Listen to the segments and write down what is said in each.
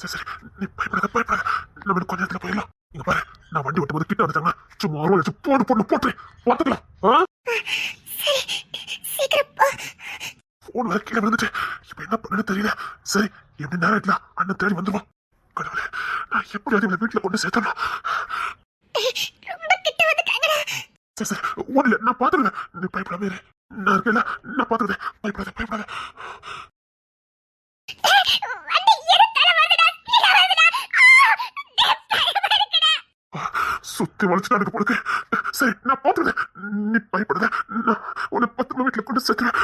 சரி சரி. நீ பயப்படாத பயப்படாத. நம்ம கொஞ்ச நேரத்துல போயிடலாம். இங்க பாரு நான் வண்டி ஓட்டும் போது கிட்ட வந்துட்டாங்க சும்மா அருள் வச்சு போடு போடு போட்டு பார்த்துக்கலாம். போன் வேற கீழே விழுந்துட்டு இப்ப என்ன பண்ணுன்னு தெரியல. சரி எப்படி நேரம் ஆயிட்டலாம் அண்ணன் தேடி வந்துருவான். கடவுளே நான் எப்படியாவது இவளை வீட்டுல கொண்டு சேர்த்தணும் வந்துட்டாங்கடா. சரி சரி. ஒண்ணு நான் பாத்துருவேன் நீ பயப்படாம நான் இருக்கேன்ல நான் பாத்துக்கிறேன் பயப்படாத. சுத்தி வளைச்சு நடக்க சரி நான் பாத்துக்கிறேன் நீ பயப்படுத. நான் உன்னை பத்து வீட்டுல கொண்டு சேர்த்துறேன்.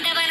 brindaban